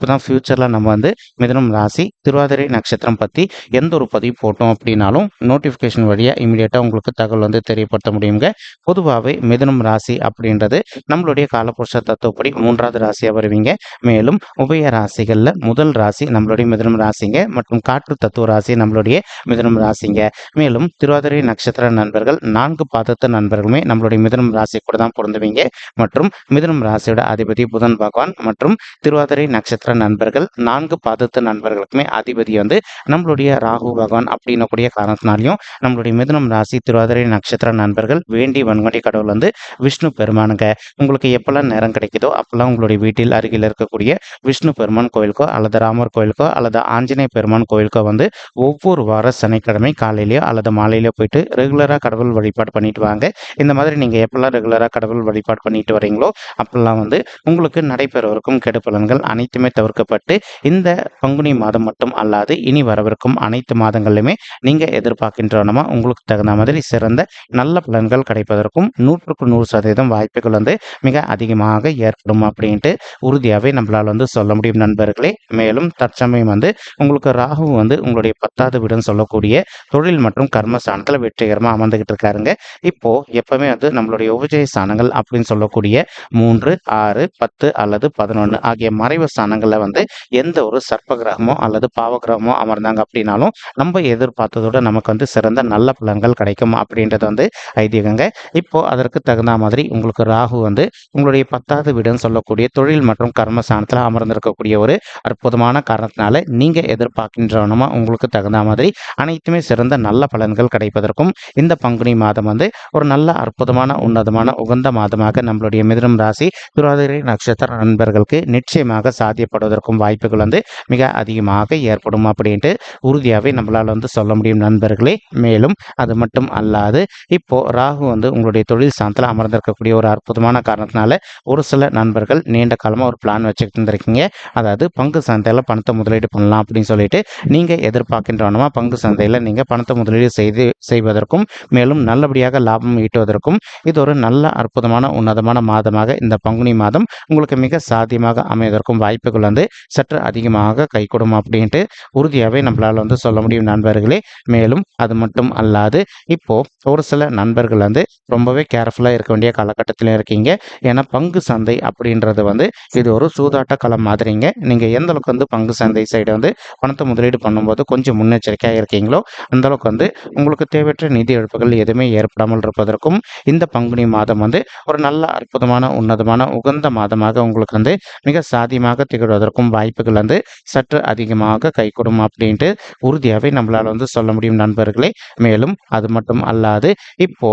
இப்போ தான் ஃப்யூச்சரில் நம்ம வந்து மிதனம் ராசி திருவாதிரை நட்சத்திரம் பற்றி எந்த ஒரு பதிவு போட்டோம் அப்படின்னாலும் நோட்டிஃபிகேஷன் வழியாக இமீடியட்டாக உங்களுக்கு தகவல் வந்து தெரியப்படுத்த முடியுங்க. பொதுவாகவே மிதனம் ராசி அப்படின்றது நம்மளுடைய காலப்புருஷ தத்துவப்படி மூன்றாவது ராசியாக வருவீங்க. மேலும் உபய ராசிகளில் முதல் ராசி நம்மளுடைய மிதனம் ராசிங்க மற்றும் காற்று தத்துவ ராசி நம்மளுடைய மிதனம் ராசிங்க. மேலும் திருவாதிரை நட்சத்திர நண்பர்கள் நான்கு பாதத்து நண்பர்களுமே நம்மளுடைய மிதனம் ராசி கூட தான் பொருந்துவீங்க. மற்றும் மிதனம் ராசியோட அதிபதி புதன் பகவான் மற்றும் திருவாதிரை நட்சத்திர நண்பர்கள் நான்கு பாதத்து நண்பர்களுக்குமே அதிபதி வந்து நம்மளுடைய ராகு பகவான் அப்படின்னக்கூடிய காரணத்தினாலையும் நம்மளுடைய மிதனம் ராசி திருவாதிரை நட்சத்திர நண்பர்கள் வேண்டி வன்கொண்டி கடவுள் வந்து விஷ்ணு பெருமானுங்க. உங்களுக்கு எப்பெல்லாம் நேரம் கிடைக்குதோ அப்பெல்லாம் உங்களுடைய வீட்டில் அருகில் இருக்கக்கூடிய விஷ்ணு பெருமான் கோயிலுக்கோ அல்லது ராமர் கோயிலுக்கோ அல்லது ஆஞ்சநேய பெருமான் கோயிலுக்கோ வந்து ஒவ்வொரு வார சனிக்கிழமை காலையிலயோ அல்லது மாலையிலயோ போயிட்டு ரெகுலராக கடவுள் வழிபாடு பண்ணிட்டு வாங்க. இந்த மாதிரி நீங்கள் எப்பெல்லாம் ரெகுலராக கடவுள் வழிபாடு பண்ணிட்டு வரீங்களோ அப்பெல்லாம் வந்து உங்களுக்கு நடைபெறவிருக்கும் கெடுப்பலன்கள் அனைத்துமே தவிர்க்கப்பட்டு இந்த பங்குனி மாதம் மட்டும் அல்லாது இனி வரவிருக்கும் அனைத்து மாதங்களிலுமே நீங்கள் எதிர்பார்க்கின்றனமா உங்களுக்கு தகுந்த மாதிரி சிறந்த நல்ல பலன்கள் கிடைப்பதற்கும் நூற்றுக்கு நூறு சதவீதம் வாய்ப்புகள் வந்து மிக அதிகமாக ஏற்படும் அப்படின்ட்டு உறுதியாகவே நம்மளால் வந்து சொல்ல முடியும் நண்பர்களே. மேலும் தற்சமயம் வந்து உங்களுக்கு ராகு வந்து உங்களுடைய பத்தாவது வீடுன்னு சொல்லக்கூடிய தொழில் மற்றும் கர்ம ஸ்தானத்தில் வெற்றிகரமாக அமர்ந்துகிட்டு இருக்காருங்க. இப்போ எப்பவுமே வந்து நம்மளுடைய உபஜய ஸ்தானங்கள் அப்படின்னு சொல்லக்கூடிய மூன்று ஆறு பத்து அல்லது பதினொன்று ஆகிய மறைவு ஸ்தானங்களில் வந்து எந்த ஒரு சர்ப்ப கிரகமோ அல்லது பாவ கிரகமோ அமர்ந்தாங்க அப்படின்னாலும் நம்ம எதிர்பார்த்ததோட நமக்கு வந்து சிறந்த நல்ல பலன்கள் கிடைக்கும் அப்படின்றது வந்து ஐதீகங்க. இப்போ அதற்கு தகுந்த மாதிரி உங்களுக்கு ராகு வந்து உங்களுடைய பத்தாவது வீடுன்னு சொல்லக்கூடிய தொழில் மற்றும் கர்மஸ்தானத்தில் அமர்ந்திருக்கக்கூடிய ஒரு அற்புதமான காரணத்தினால நீங்கள் எதிர்பார்க்கின்றனமா உங்களுக்கு தகுந்த மாதிரி அனைத்துமே சிறந்த நல்ல பலன்கள் கிடைப்பதற்கும் இந்த பங்குனி மாதம் வந்து ஒரு நல்ல அற்புதமான உன்னதமான உகந்த மாதமாக நம்மளுடைய மிதனம் ராசி திருவாதிரை நட்சத்திர நண்பர்களுக்கு நிச்சயமாக ஏற்படுவதற்கும் வாய்ப்புகள் வந்து மிக அதிகமாக ஏற்படும் அப்படின்ட்டு உறுதியாகவே நம்மளால் வந்து சொல்ல முடியும் நண்பர்களே. மேலும் அது மட்டும் அல்லாது இப்போ ராகு வந்து உங்களுடைய தொழில் சாந்தத்தில் அமர்ந்திருக்கக்கூடிய ஒரு அற்புதமான காரணத்தினால ஒரு சில நண்பர்கள் நீண்ட காலமாக ஒரு பிளான் வச்சுக்கிட்டு இருந்திருக்கீங்க. அதாவது பங்கு சந்தையில் பணத்தை முதலீடு பண்ணலாம் அப்படின்னு சொல்லிட்டு நீங்கள் எதிர்பார்க்கின்றவனமா பங்கு சந்தையில் நீங்கள் பணத்தை முதலீடு செய்து செய்வதற்கும் மேலும் நல்லபடியாக லாபம் ஈட்டுவதற்கும் இது ஒரு நல்ல அற்புதமான உன்னதமான மாதமாக இந்த பங்குனி மாதம் உங்களுக்கு மிக சாத்தியமாக அமைவதற்கும் வாய்ப்புகள் வந்து சற்று அதிகமாக கைகூடும் அப்படின்ட்டு உறுதியாகவே நம்மளால் வந்து சொல்ல முடியும் நண்பர்களே. மேலும் அது மட்டும் அல்லாது இப்போ ஒரு சில நண்பர்கள் வந்து ரொம்பவே கேர்ஃபுல்லாக இருக்க வேண்டிய காலகட்டத்தில் இருக்கீங்க. ஏன்னா பங்கு சந்தை அப்படின்றது வந்து இது ஒரு சூதாட்ட களம் மாதிரிங்க. நீங்கள் எந்த அளவுக்கு வந்து பங்கு சந்தை சைடு வந்து பணத்தை முதலீடு பண்ணும்போது கொஞ்சம் முன்னெச்சரிக்கையாக இருக்கீங்களோ அந்த அளவுக்கு வந்து உங்களுக்கு தேவையற்ற நிதி இழப்புகள் எதுவுமே ஏற்படாமல் இருப்பதற்கும் இந்த பங்குனி மாதம் வந்து ஒரு நல்ல அற்புதமான உன்னதமான உகந்த மாதமாக உங்களுக்கு வந்து மிக சாதியமாக திகழ்வதற்கும் வாய்ப்புகள் வந்து சற்று அதிகமாக கைகூடும் அப்படின்ட்டு உறுதியாகவே நம்மளால் வந்து சொல்ல முடியும் நண்பர்களே. மேலும் அது மட்டும் அல்லாது இப்போ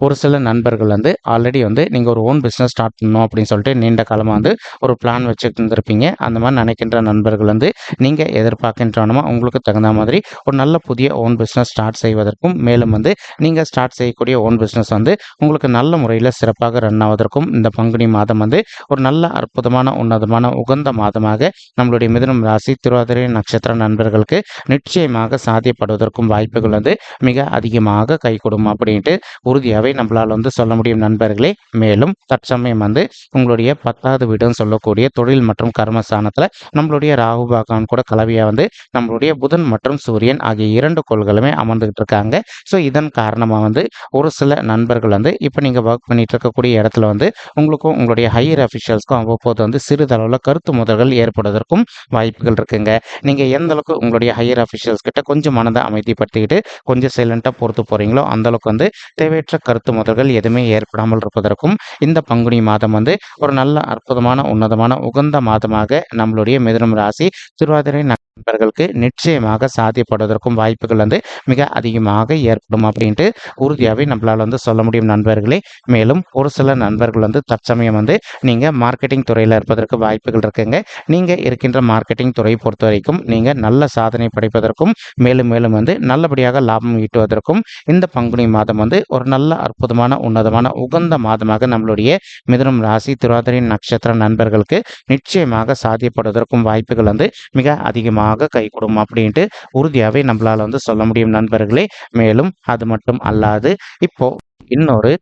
ஒரு சில நண்பர்கள் வந்து ஆல்ரெடி வந்து நீங்கள் ஒரு ஓன் பிஸ்னஸ் ஸ்டார்ட் பண்ணணும் அப்படின்னு சொல்லிட்டு நீண்ட காலமாக வந்து ஒரு பிளான் வச்சுட்டு இருந்திருப்பீங்க. அந்த மாதிரி நினைக்கின்ற நண்பர்கள் வந்து நீங்கள் எதிர்பார்க்கின்றனமா உங்களுக்கு தகுந்த மாதிரி ஒரு நல்ல புதிய ஓன் பிஸ்னஸ் ஸ்டார்ட் செய்வதற்கும் மேலும் வந்து நீங்கள் ஸ்டார்ட் செய்யக்கூடிய ஓன் பிஸ்னஸ் வந்து உங்களுக்கு நல்ல முறையில் சிறப்பாக ரன் ஆவதற்கும் இந்த பங்குனி மாதம் வந்து ஒரு நல்ல அற்புதமான உன்னதமான உகந்த மாதமாக நம்மளுடைய மிதுனம் ராசி திருவாதிரை நட்சத்திர நண்பர்களுக்கு நிச்சயமாக சாத்தியப்படுவதற்கும் வாய்ப்புகள் வந்து மிக அதிகமாக கைகூடும் அப்படின்ட்டு உறுதியாகவே நம்மளால் வந்து சொல்ல முடியும் நண்பர்களே. மேலும் தற்சமயம் வந்து உங்களுடைய பத்தாவது வீடுன்னு சொல்லக்கூடிய தொழில் மற்றும் கர்மஸ்தானத்தில் நம்மளுடைய ராகு பகவான் கூட கலவையாக வந்து நம்மளுடைய புதன் மற்றும் சூரியன் ஆகிய இரண்டு கோள்களுமே அமர்ந்துகிட்டு இருக்காங்க. ஸோ இதன் காரணமாக வந்து ஒரு சில நண்பர்கள் வந்து இப்போ நீங்கள் ஒர்க் பண்ணிட்டு இருக்கக்கூடிய இடத்துல வந்து உங்களுக்கும் உங்களுடைய ஹையர் அஃபிஷியல்ஸ்க்கும் அவ்வப்போது வந்து சிறிதளவில் கருத்து முதல்கள் ஏற்படுவதற்கும் வாய்ப்புகள் இருக்குங்க. நீங்கள் எந்த அளவுக்கு உங்களுடைய ஹையர் அஃபிஷியல்ஸ் கிட்ட கொஞ்சம் மனதை அமைதிப்படுத்திக்கிட்டு கொஞ்சம் சைலண்ட்டாக பொறுத்து போகிறீங்களோ அந்த அளவுக்கு வந்து தேவையற்ற கருத்து கருத்து முதல்கள் எதுவுமே ஏற்படாமல் இருப்பதற்கும் இந்த பங்குனி மாதம் வந்து ஒரு நல்ல அற்புதமான உன்னதமான உகந்த மாதமாக நம்மளுடைய மிதுனம் ராசி திருவாதிரை நண்பர்களுக்கு நிச்சயமாக சாத்தியப்படுவதற்கும் வாய்ப்புகள் வந்து மிக அதிகமாக ஏற்படும் அப்படின்ட்டு உறுதியாகவே நம்மளால் வந்து சொல்ல முடியும் நண்பர்களே. மேலும் ஒரு சில நண்பர்கள் வந்து தற்சமயம் வந்து நீங்கள் மார்க்கெட்டிங் துறையில் இருப்பதற்கு வாய்ப்புகள் இருக்குங்க. நீங்கள் இருக்கின்ற மார்க்கெட்டிங் துறையை பொறுத்த வரைக்கும் நீங்கள் நல்ல சாதனை படைப்பதற்கும் மேலும் மேலும் வந்து நல்லபடியாக லாபம் ஈட்டுவதற்கும் இந்த பங்குனி மாதம் வந்து ஒரு நல்ல அற்புதமான உன்னதமான உகந்த மாதமாக நம்மளுடைய மிதுனம் ராசி திருவாதிரை நட்சத்திர நண்பர்களுக்கு நிச்சயமாக சாத்தியப்படுவதற்கும் வாய்ப்புகள் வந்து மிக அதிகமாக கை கொடுக்கும் அப்படின்ட்டு உறுதியாகவே நம்மளால் வந்து சொல்ல முடியும் நண்பர்களே. மேலும் அது மட்டும் அல்லாது இப்போ இன்னொரு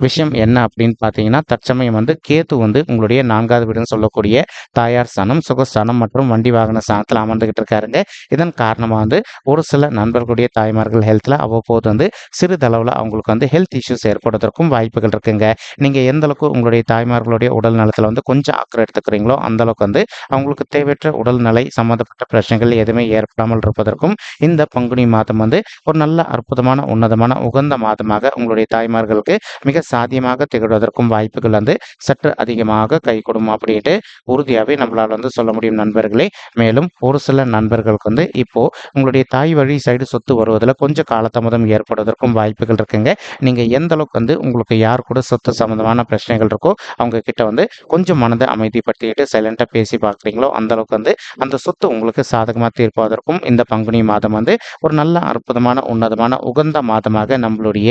விஷயம் என்ன அப்படின்னு பார்த்தீங்கன்னா தற்சமயம் வந்து கேத்து வந்து உங்களுடைய நான்காவது வீடுன்னு சொல்லக்கூடிய தாயார் ஸ்தானம் சுகஸ்தானம் மற்றும் வண்டி வாகன ஸ்தானத்தில் அமர்ந்துகிட்டு இருக்காருங்க. இதன் காரணமாக வந்து ஒரு சில நண்பர்களுடைய தாய்மார்கள் ஹெல்த்தில் அவ்வப்போது வந்து சிறிதளவில் அவங்களுக்கு வந்து ஹெல்த் இஷ்யூஸ் ஏற்படுவதற்கும் வாய்ப்புகள் இருக்குங்க. நீங்கள் எந்த அளவுக்கு உங்களுடைய தாய்மார்களுடைய உடல் நலத்தில் வந்து கொஞ்சம் அக்கறை எடுத்துக்கிறீங்களோ அந்த அளவுக்கு வந்து அவங்களுக்கு தேவையற்ற உடல்நிலை சம்மந்தப்பட்ட பிரச்சனைகள் எதுவுமே ஏற்படாமல் இருப்பதற்கும் இந்த பங்குனி மாதம் வந்து ஒரு நல்ல அற்புதமான உன்னதமான உகந்த மாதமாக உங்களுடைய தாய்மார்களுக்கு மிக சாத்தியமாக திகழ்வதற்கும் வாய்ப்புகள் வந்து சற்று அதிகமாக கை கொடுக்கும் அப்படின்ட்டு உறுதியாகவே நம்மளால் வந்து சொல்ல முடியும் நண்பர்களே. மேலும் ஒரு சில நண்பர்களுக்கு வந்து இப்போ உங்களுடைய தாய் வழி சைடு சொத்து வருவதில் கொஞ்சம் காலதாமதம் ஏற்படுவதற்கும் வாய்ப்புகள் இருக்குங்க. நீங்கள் எந்த அளவுக்கு வந்து உங்களுக்கு யார் கூட சொத்து சம்மந்தமான பிரச்சனைகள் இருக்கோ அவங்க கிட்ட வந்து கொஞ்சம் மனதை அமைதிப்படுத்திட்டு சைலண்டாக பேசி பார்க்குறீங்களோ அந்த அளவுக்கு வந்து அந்த சொத்து உங்களுக்கு சாதகமாக தீர்ப்பதற்கும் இந்த பங்குனி மாதம் வந்து ஒரு நல்ல அற்புதமான உன்னதமான உகந்த மாதமாக நம்மளுடைய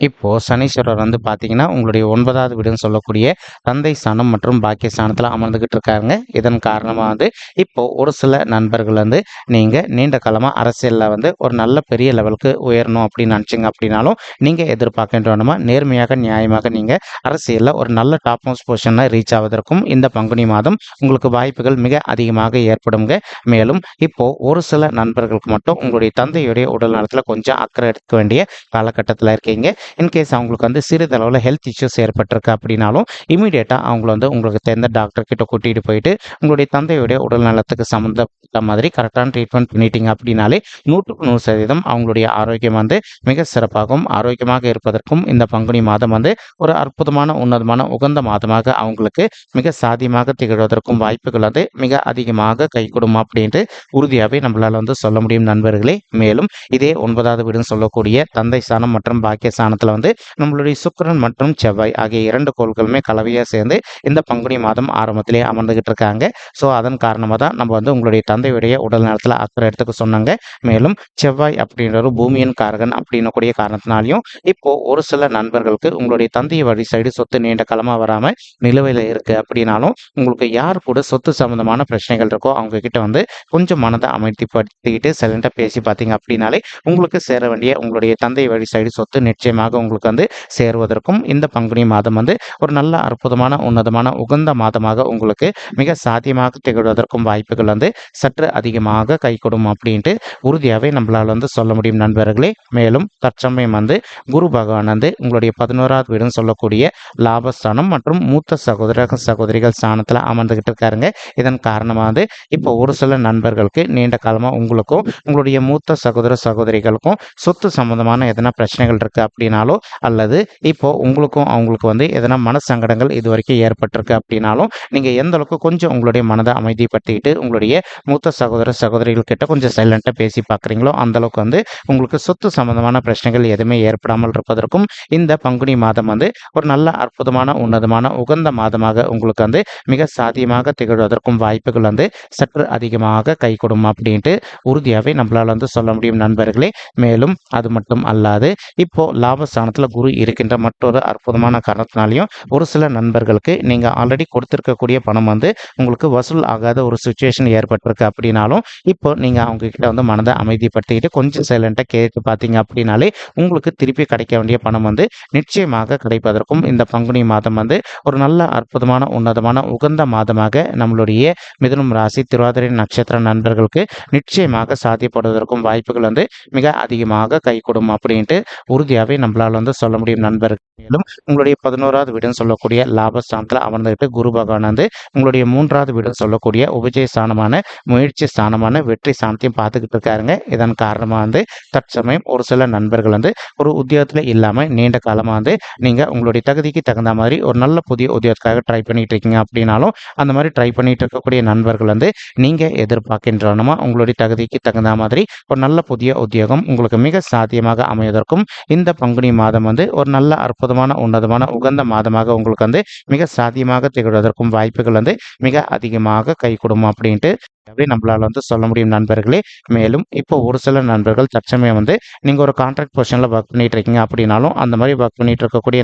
இப்போ சனீஸ்வரர் வந்து பார்த்தீங்கன்னா உங்களுடைய ஒன்பதாவது வீடுன்னு சொல்லக்கூடிய தந்தை ஸ்தானம் மற்றும் பாக்கிய ஸ்தானத்தில் அமர்ந்துகிட்டு இருக்காங்க இதன் காரணமாக வந்து இப்போ ஒரு சில நண்பர்கள் வந்து நீங்கள் நீண்ட காலமாக அரசியலில் வந்து ஒரு நல்ல பெரிய லெவலுக்கு உயரணும் அப்படின்னு நினச்சிங்க அப்படின்னாலும் நீங்கள் எதிர்பார்க்கின்றனமா நேர்மையாக நியாயமாக நீங்கள் அரசியலில் ஒரு நல்ல டாப் மோஸ்ட் பொசிஷனில் ரீச் ஆவதற்கும் இந்த பங்குனி மாதம் உங்களுக்கு வாய்ப்புகள் மிக அதிகமாக ஏற்படுங்க மேலும் இப்போ ஒரு சில நண்பர்களுக்கு மட்டும் உங்களுடைய தந்தையுடைய உடல் நலத்தில் கொஞ்சம் அக்கறை எடுக்க வேண்டிய காலகட்டத்தில் இருக்கீங்க. இன்கேஸ் அவங்களுக்கு வந்து சிறிதளவில் ஹெல்த் இஷ்யூஸ் ஏற்பட்டிருக்கு அப்படின்னாலும் இமீடியட்டாக அவங்கள வந்து உங்களுக்கு தெரிந்த டாக்டர் கிட்ட கூட்டிகிட்டு போயிட்டு உங்களுடைய தந்தையுடைய உடல் நலத்துக்கு சம்மந்தப்பட்ட மாதிரி கரெக்டான ட்ரீட்மெண்ட் பண்ணிட்டீங்க அப்படின்னாலே நூற்றுக்கு நூறு சதவீதம் அவங்களுடைய ஆரோக்கியம் வந்து மிக சிறப்பாகவும் ஆரோக்கியமாக இருப்பதற்கும் இந்த பங்குனி மாதம் வந்து ஒரு அற்புதமான உன்னதமான உகந்த மாதமாக அவங்களுக்கு மிக சாதியமாக திகழ்வதற்கும் வாய்ப்புகள் வந்து மிக அதிகமாக கை கொடுமா அப்படின்ட்டு உறுதியாகவே நம்மளால் வந்து சொல்ல முடியும் நண்பர்களே. மேலும் இதே ஒன்பதாவது வீடுன்னு சொல்லக்கூடிய தந்தை ஸ்தானம் மற்றும் பாக்கிய ஸ்தானத்தில் வந்து நம்மளுடைய சுக்கிரன் மற்றும் செவ்வாய் ஆகிய இரண்டு கோள்களுமே கலவையாக சேர்ந்து இந்த பங்குனி மாதம் ஆரம்பத்திலே அமர்ந்துகிட்டு இருக்காங்க ஸோ அதன் காரணமாக தான் நம்ம வந்து உங்களுடைய தந்தையுடைய உடல் நலத்தில் அக்கறை எடுத்துக்க சொன்னாங்க. மேலும் செவ்வாய் அப்படின்ற பூமியின் காரகன் அப்படின்னக்கூடிய காரணத்தினாலையும் இப்போ ஒரு சில நண்பர்களுக்கு உங்களுடைய தந்தை வழி சைடு சொத்து நீண்ட காலமாக வராமல் நிலுவையில் இருக்கு அப்படின்னாலும் உங்களுக்கு யார் கூட சொத்து சம்பந்தமான பிரச்சனைகள் இருக்கோ அவங்க கிட்ட வந்து கொஞ்சம் மனதை அமைதிப்படுத்திக்கிட்டு சைலண்டாக பேசி பார்த்தீங்க அப்படின்னாலே உங்களுக்கு சேர வேண்டிய உங்களுடைய தந்தை வழி சைடு சொத்து நிச்சயமாக உங்களுக்கு வந்து சேருவதற்கும் இந்த பங்குனி மாதம் வந்து ஒரு நல்ல அற்புதமான உன்னதமான உகந்த மாதமாக உங்களுக்கு மிக சாத்தியமாக திகழ்வதற்கும் வாய்ப்புகள் வந்து சற்று அதிகமாக கை கொடும் அப்படின்ட்டு உறுதியாகவே நம்மளால் வந்து சொல்ல முடியும் நண்பர்களே. மேலும் தற்சமயம் வந்து குரு பகவான் வந்து உங்களுடைய பதினோராவது வீடுன்னு சொல்லக்கூடிய லாபஸ்தானம் மற்றும் மூத்த சகோதர சகோதரிகள் ஸ்தானத்தில் அமர்ந்துகிட்டு இருக்காருங்க. இதன் காரணமாக வந்து இப்போ ஒரு சில நண்பர்களுக்கு நீண்ட காலமாக உங்களுக்கும் உங்களுடைய மூத்த சகோதர சகோதரிகளுக்கும் சொத்து சம்பந்தமான எதனா பிரச்சனைகள் இருக்குது அப்படின்னா அப்படின்னாலோ அல்லது இப்போ உங்களுக்கும் அவங்களுக்கு வந்து எதனா மன சங்கடங்கள் இது வரைக்கும் ஏற்பட்டிருக்கு அப்படின்னாலும் நீங்கள் எந்த அளவுக்கு கொஞ்சம் உங்களுடைய மனதை அமைதிப்படுத்திக்கிட்டு உங்களுடைய மூத்த சகோதர சகோதரிகள் கிட்ட கொஞ்சம் சைலண்ட்டாக பேசி பார்க்குறீங்களோ அந்த அளவுக்கு வந்து உங்களுக்கு சொத்து சம்பந்தமான பிரச்சனைகள் எதுவுமே ஏற்படாமல் இருப்பதற்கும் இந்த பங்குனி மாதம் வந்து ஒரு நல்ல அற்புதமான உன்னதமான உகந்த மாதமாக உங்களுக்கு வந்து மிக சாத்தியமாக திகழ்வதற்கும் வாய்ப்புகள் வந்து சற்று அதிகமாக கை கொடுக்கும் அப்படின்ட்டு உறுதியாகவே நம்மளால் வந்து சொல்ல முடியும் நண்பர்களே. மேலும் அது மட்டும் அல்லாது இப்போ லாபஸ்தானத்தில் குரு இருக்கின்ற மற்றொரு அற்புதமான காரணத்தினாலையும் ஒரு சில நண்பர்களுக்கு நீங்கள் ஆல்ரெடி கொடுத்துருக்கக்கூடிய பணம் வந்து உங்களுக்கு வசூல் ஆகாத ஒரு சுச்சுவேஷன் ஏற்பட்டிருக்கு அப்படின்னாலும் இப்போ நீங்கள் அவங்க கிட்ட வந்து மனதை அமைதிப்படுத்திக்கிட்டு கொஞ்சம் சைலண்ட்டாக கேட்டு பார்த்தீங்க அப்படின்னாலே உங்களுக்கு திருப்பி கிடைக்க வேண்டிய பணம் வந்து நிச்சயமாக கிடைப்பதற்கும் இந்த பங்குனி மாதம் வந்து ஒரு நல்ல அற்புதமான உன்னதமான உகந்த மாதமாக நம்மளுடைய மிதுனம் ராசி திருவாதிரை நட்சத்திர நண்பர்களுக்கு நிச்சயமாக சாத்தியப்படுவதற்கும் வாய்ப்புகள் வந்து மிக அதிகமாக கைகூடும் அப்படின்ட்டு உறுதியாகவே நம்மளால் வந்து சொல்ல முடியும் நண்பர்கள். மேலும் உங்களுடைய பதினோராவது வீடுன்னு சொல்லக்கூடிய லாபஸ்தானத்தில் அமர்ந்திருக்க குரு பகவான் வந்து உங்களுடைய மூன்றாவது வீடுன்னு சொல்லக்கூடிய உபஜய ஸ்தானமான முயற்சி ஸ்தானமான வெற்றி ஸ்தானத்தையும் பார்த்துக்கிட்டு இருக்காருங்க. இதன் காரணமாக வந்து தற்சமயம் ஒரு சில நண்பர்கள் வந்து ஒரு உத்தியோகத்தில் இல்லாமல் நீண்ட காலமாக வந்து நீங்கள் உங்களுடைய தகுதிக்கு தகுந்த மாதிரி ஒரு நல்ல புதிய உத்தியோகத்துக்காக ட்ரை பண்ணிட்டு இருக்கீங்க அப்படின்னாலும் அந்த மாதிரி ட்ரை பண்ணிட்டு இருக்கக்கூடிய நண்பர்கள் வந்து நீங்கள் எதிர்பார்க்கின்றனமா உங்களுடைய தகுதிக்கு தகுந்த மாதிரி ஒரு நல்ல புதிய உத்தியோகம் உங்களுக்கு மிக சாத்தியமாக அமைவதற்கும் இந்த பங்கு பங்குனி மாதம் வந்து ஒரு நல்ல அற்புதமான உன்னதமான உகந்த மாதமாக உங்களுக்கு வந்து மிக சாத்தியமாக திகழ்வதற்கும் வாய்ப்புகள் வந்து மிக அதிகமாக கை கொடுக்கும் அப்படின்ட்டு அப்படி நம்மளால் வந்து சொல்ல முடியும் நண்பர்களே. மேலும் இப்போ ஒரு சில நண்பர்கள் தற்சமயம் வந்து நீங்கள் ஒரு கான்ட்ராக்ட் பொசிஷனில் ஒர்க் பண்ணிட்டு இருக்கீங்க அப்படின்னாலும் அந்த மாதிரி ஒர்க் பண்ணிட்டு இருக்கக்கூடிய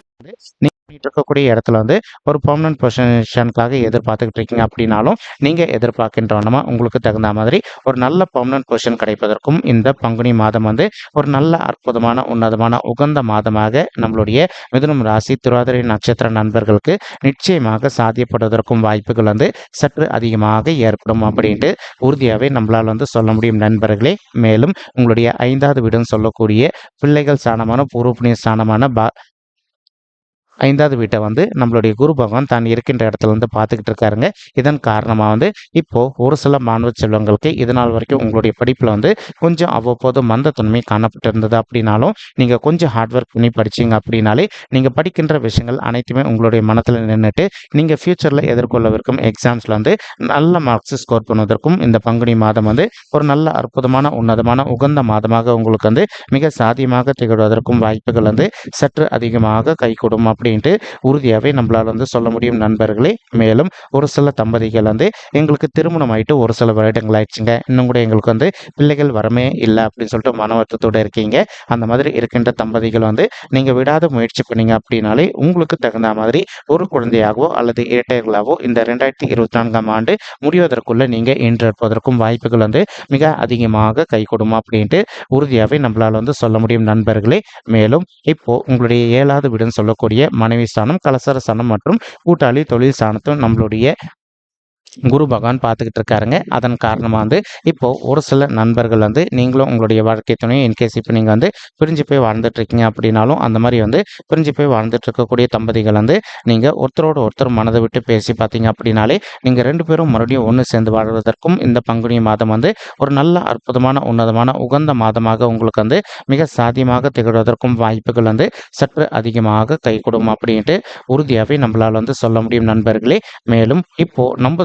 நீங்கள் பண்ணிட்டு இருக்கக்கூடிய இடத்துல வந்து ஒரு பர்மனன்ட் பொசிஷனுக்காக எதிர்பார்த்துக்கிட்டு இருக்கீங்க அப்படின்னாலும் நீங்கள் எதிர்பார்க்கின்றவனமா உங்களுக்கு தகுந்த மாதிரி ஒரு நல்ல பர்மனன்ட் பொசிஷன் கிடைப்பதற்கும் இந்த பங்குனி மாதம் வந்து ஒரு நல்ல அற்புதமான உன்னதமான உகந்த மாதமாக நம்மளுடைய மிதுனம் ராசி திருவாதிரை நட்சத்திர நண்பர்களுக்கு நிச்சயமாக சாத்தியப்படுவதற்கும் வாய்ப்புகள் வந்து சற்று அதிகமாக ஏற்படும் அப்படின்ட்டு உறுதியாகவே நம்மளால் வந்து சொல்ல முடியும் நண்பர்களே. மேலும் உங்களுடைய ஐந்தாவது வீடுன்னு சொல்லக்கூடிய பிள்ளைகள் ஸ்தானமான பூர்வ புண்ணிய ஸ்தானமான பா ஐந்தாவது வீட்டை வந்து நம்மளுடைய குரு பகவான் தான் இருக்கின்ற இடத்துல வந்து பார்த்துக்கிட்டு இருக்காருங்க. இதன் காரணமாக வந்து இப்போது ஒரு சில மாணவ செல்வங்களுக்கு இதனால் வரைக்கும் உங்களுடைய படிப்பில் வந்து கொஞ்சம் அவ்வப்போது மந்தத்தன்மை காணப்பட்டு இருந்தது அப்படின்னாலும் நீங்கள் கொஞ்சம் ஹார்ட் ஒர்க் பண்ணி படிச்சீங்க அப்படின்னாலே நீங்கள் படிக்கின்ற விஷயங்கள் அனைத்துமே உங்களுடைய மனத்தில் நின்றுட்டு நீங்கள் ஃப்யூச்சரில் எதிர்கொள்ளவிருக்கும் எக்ஸாம்ஸில் வந்து நல்ல மார்க்ஸ் ஸ்கோர் பண்ணுவதற்கும் இந்த பங்குனி மாதம் வந்து ஒரு நல்ல அற்புதமான உன்னதமான உகந்த மாதமாக உங்களுக்கு வந்து மிக சாதியமாக திகழ்வதற்கும் வாய்ப்புகள் வந்து சற்று அதிகமாக கைகூடும் அப்படின்ட்டு உறுதியாகவே நம்மளால் வந்து சொல்ல முடியும் நண்பர்களே. மேலும் ஒரு சில தம்பதிகள் வந்து எங்களுக்கு திருமணம் ஆயிட்டு ஒரு சில வருடங்கள் ஆயிடுச்சுங்க. இன்னும் கூட எங்களுக்கு வந்து பிள்ளைகள் வரமே இல்லை அப்படின்னு சொல்லிட்டு மன வருத்தத்தோடு இருக்கீங்க. அந்த மாதிரி இருக்கின்ற தம்பதிகள் வந்து நீங்கள் விடாத முயற்சி பண்ணீங்க அப்படின்னாலே உங்களுக்கு தகுந்த மாதிரி ஒரு குழந்தையாகவோ அல்லது இரட்டையர்களாகவோ இந்த ரெண்டாயிரத்தி இருபத்தி நான்காம் ஆண்டு முடிவதற்குள்ள நீங்கள் ஈன்றெடுப்பதற்கும் வாய்ப்புகள் வந்து மிக அதிகமாக கை கொடுமா அப்படின்ட்டு உறுதியாகவே நம்மளால் வந்து சொல்ல முடியும் நண்பர்களே. மேலும் இப்போ உங்களுடைய ஏழாவது வீடுன்னு சொல்லக்கூடிய மனைவி ஸ்தானம் கலசர ஸ்தானம் மற்றும் கூட்டாளி தொழில் ஸ்தானத்தும் நம்மளுடைய குரு பகவான் பார்த்துக்கிட்டு இருக்காருங்க. அதன் காரணமாக வந்து இப்போது ஒரு சில நண்பர்கள் வந்து நீங்களும் உங்களுடைய வாழ்க்கை துணையும் இன்கேஸ் இப்போ நீங்கள் வந்து பிரிஞ்சு போய் வாழ்ந்துட்டு இருக்கீங்க அப்படின்னாலும் அந்த மாதிரி வந்து பிரிஞ்சு போய் வாழ்ந்துட்டு இருக்கக்கூடிய தம்பதிகள் வந்து நீங்கள் ஒருத்தரோட ஒருத்தர் மனதை விட்டு பேசி பார்த்தீங்க அப்படின்னாலே நீங்கள் ரெண்டு பேரும் மறுபடியும் ஒன்று சேர்ந்து வாழ்வதற்கும் இந்த பங்குனி மாதம் வந்து ஒரு நல்ல அற்புதமான உன்னதமான உகந்த மாதமாக உங்களுக்கு வந்து மிக சாத்தியமாக திகழ்வதற்கும் வாய்ப்புகள் வந்து சற்று அதிகமாக கை கொடுக்கும் அப்படின்ட்டு உறுதியாகவே நம்மளால் வந்து சொல்ல முடியும் நண்பர்களே. மேலும் இப்போ நம்ம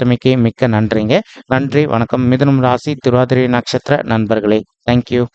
பார்த்தமைக்கு மிக்க நன்றிங்க. நன்றி வணக்கம். மிதுனம் ராசி திருவாதிரை நட்சத்திர நண்பர்களே. தேங்க்யூ